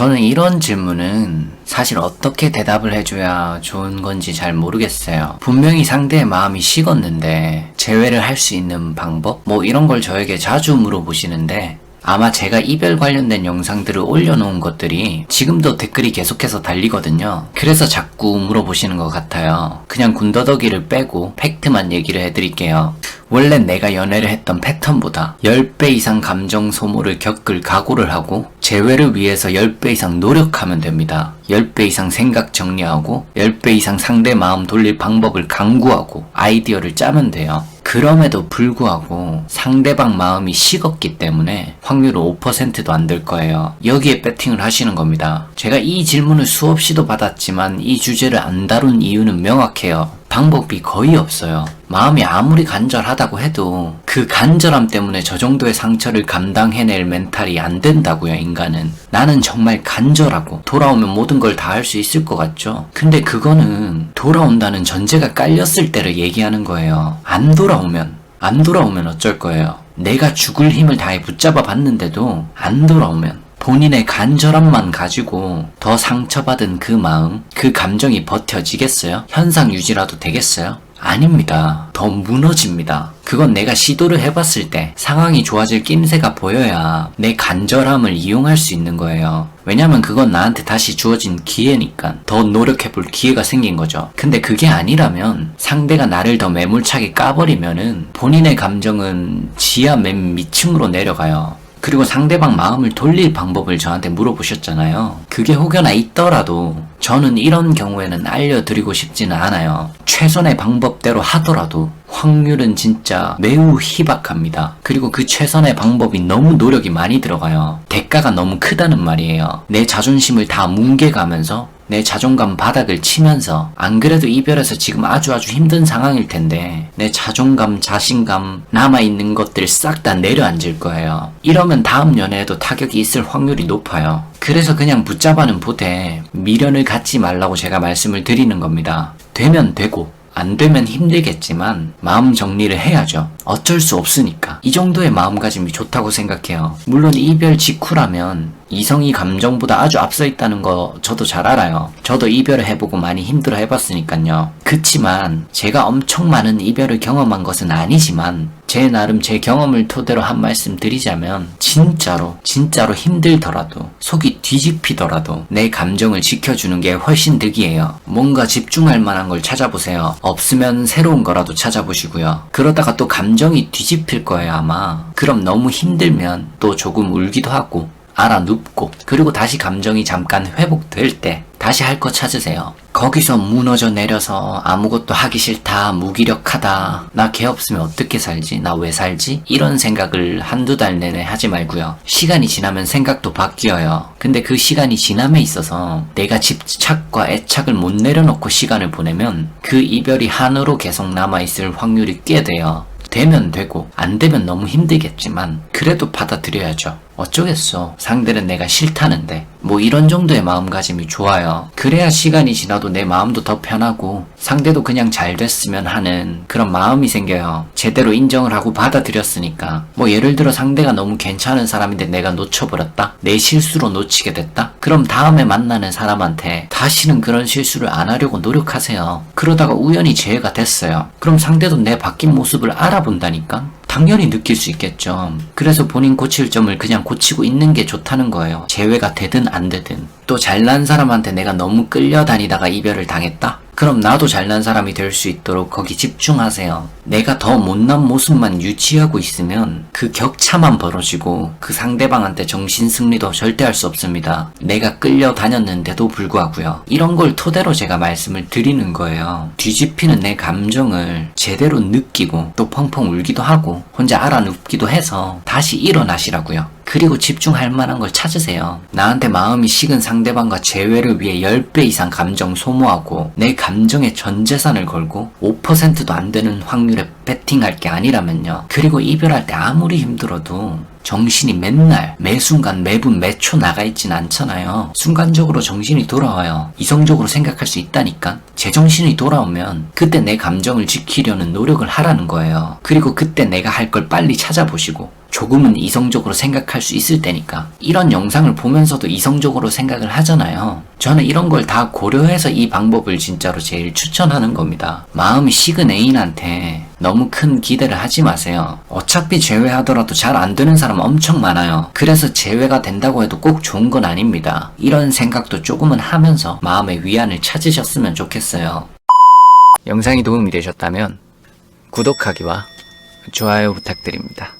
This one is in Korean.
저는 이런 질문은 사실 어떻게 대답을 해줘야 좋은 건지 잘 모르겠어요. 분명히 상대의 마음이 식었는데 재회를 할 수 있는 방법? 뭐 이런 걸 저에게 자주 물어보시는데 아마 제가 이별 관련된 영상들을 올려놓은 것들이 지금도 댓글이 계속해서 달리거든요. 그래서 자꾸 물어보시는 것 같아요. 그냥 군더더기를 빼고 팩트만 얘기를 해드릴게요. 원래 내가 연애를 했던 패턴보다 10배 이상 감정 소모를 겪을 각오를 하고 재회를 위해서 10배 이상 노력하면 됩니다. 10배 이상 생각 정리하고 10배 이상 상대 마음 돌릴 방법을 강구하고 아이디어를 짜면 돼요. 그럼에도 불구하고 상대방 마음이 식었기 때문에 확률은 5%도 안 될 거예요. 여기에 배팅을 하시는 겁니다. 제가 이 질문을 수없이도 받았지만 이 주제를 안 다룬 이유는 명확해요. 방법이 거의 없어요. 마음이 아무리 간절하다고 해도 그 간절함 때문에 저 정도의 상처를 감당해낼 멘탈이 안 된다고요, 인간은. 나는 정말 간절하고 돌아오면 모든 걸 다 할 수 있을 것 같죠? 근데 그거는 돌아온다는 전제가 깔렸을 때를 얘기하는 거예요. 안 돌아오면, 안 돌아오면 어쩔 거예요? 내가 죽을 힘을 다해 붙잡아 봤는데도 안 돌아오면 본인의 간절함만 가지고 더 상처받은 그 마음, 그 감정이 버텨지겠어요? 현상 유지라도 되겠어요? 아닙니다. 더 무너집니다. 그건 내가 시도를 해봤을 때 상황이 좋아질 낌새가 보여야 내 간절함을 이용할 수 있는 거예요. 왜냐면 그건 나한테 다시 주어진 기회니까 더 노력해볼 기회가 생긴 거죠. 근데 그게 아니라면 상대가 나를 더 매몰차게 까버리면은 본인의 감정은 지하 맨 밑층으로 내려가요. 그리고 상대방 마음을 돌릴 방법을 저한테 물어보셨잖아요. 그게 혹여나 있더라도 저는 이런 경우에는 알려드리고 싶지는 않아요. 최선의 방법대로 하더라도 확률은 진짜 매우 희박합니다. 그리고 그 최선의 방법이 너무 노력이 많이 들어가요. 대가가 너무 크다는 말이에요. 내 자존심을 다 뭉개가면서 내 자존감 바닥을 치면서 안 그래도 이별해서 지금 아주 아주 힘든 상황일 텐데 내 자존감, 자신감 남아있는 것들 싹 다 내려앉을 거예요. 이러면 다음 연애에도 타격이 있을 확률이 높아요. 그래서 그냥 붙잡아는 보되 미련을 갖지 말라고 제가 말씀을 드리는 겁니다. 되면 되고 안 되면 힘들겠지만 마음 정리를 해야죠. 어쩔 수 없으니까. 이 정도의 마음가짐이 좋다고 생각해요. 물론 이별 직후라면 이성이 감정보다 아주 앞서 있다는 거 저도 잘 알아요. 저도 이별을 해보고 많이 힘들어 해봤으니까요. 그치만 제가 엄청 많은 이별을 경험한 것은 아니지만 제 나름 제 경험을 토대로 한 말씀 드리자면 진짜로 진짜로 힘들더라도 속이 뒤집히더라도 내 감정을 지켜주는 게 훨씬 득이에요. 뭔가 집중할 만한 걸 찾아보세요. 없으면 새로운 거라도 찾아보시고요. 그러다가 또 감정이 뒤집힐 거예요 아마. 그럼 너무 힘들면 또 조금 울기도 하고 알아 눕고 그리고 다시 감정이 잠깐 회복될 때 다시 할 거 찾으세요. 거기서 무너져 내려서 아무것도 하기 싫다, 무기력하다, 나 걔 없으면 어떻게 살지, 나 왜 살지? 이런 생각을 한두 달 내내 하지 말고요. 시간이 지나면 생각도 바뀌어요. 근데 그 시간이 지남에 있어서 내가 집착과 애착을 못 내려놓고 시간을 보내면 그 이별이 한으로 계속 남아있을 확률이 꽤 돼요. 되면 되고 안 되면 너무 힘들겠지만 그래도 받아들여야죠. 어쩌겠어. 상대는 내가 싫다는데. 뭐 이런 정도의 마음가짐이 좋아요. 그래야 시간이 지나도 내 마음도 더 편하고 상대도 그냥 잘 됐으면 하는 그런 마음이 생겨요. 제대로 인정을 하고 받아들였으니까. 뭐 예를 들어 상대가 너무 괜찮은 사람인데 내가 놓쳐버렸다? 내 실수로 놓치게 됐다? 그럼 다음에 만나는 사람한테 다시는 그런 실수를 안 하려고 노력하세요. 그러다가 우연히 재해가 됐어요. 그럼 상대도 내 바뀐 모습을 알아본다니까? 당연히 느낄 수 있겠죠. 그래서 본인 고칠 점을 그냥 고치고 있는 게 좋다는 거예요. 재회가 되든 안 되든. 또 잘난 사람한테 내가 너무 끌려다니다가 이별을 당했다? 그럼 나도 잘난 사람이 될 수 있도록 거기 집중하세요. 내가 더 못난 모습만 유지하고 있으면 그 격차만 벌어지고 그 상대방한테 정신 승리도 절대 할 수 없습니다. 내가 끌려다녔는데도 불구하고요. 이런 걸 토대로 제가 말씀을 드리는 거예요. 뒤집히는 내 감정을 제대로 느끼고 또 펑펑 울기도 하고 혼자 알아 눕기도 해서 다시 일어나시라고요. 그리고 집중할 만한 걸 찾으세요. 나한테 마음이 식은 상대방과 재회를 위해 10배 이상 감정 소모하고 내 감정에 전 재산을 걸고 5%도 안 되는 확률에 베팅할 게 아니라면요. 그리고 이별할 때 아무리 힘들어도 정신이 맨날 매 순간 매분 매초 나가 있진 않잖아요. 순간적으로 정신이 돌아와요. 이성적으로 생각할 수 있다니까. 제 정신이 돌아오면 그때 내 감정을 지키려는 노력을 하라는 거예요. 그리고 그때 내가 할 걸 빨리 찾아보시고 조금은 이성적으로 생각할 수 있을 때니까. 이런 영상을 보면서도 이성적으로 생각을 하잖아요. 저는 이런 걸 다 고려해서 이 방법을 진짜로 제일 추천하는 겁니다. 마음이 식은 애인한테 너무 큰 기대를 하지 마세요. 어차피 제외하더라도 잘 안 되는 사람 엄청 많아요. 그래서 제외가 된다고 해도 꼭 좋은 건 아닙니다. 이런 생각도 조금은 하면서 마음의 위안을 찾으셨으면 좋겠어요. 영상이 도움이 되셨다면 구독하기와 좋아요 부탁드립니다.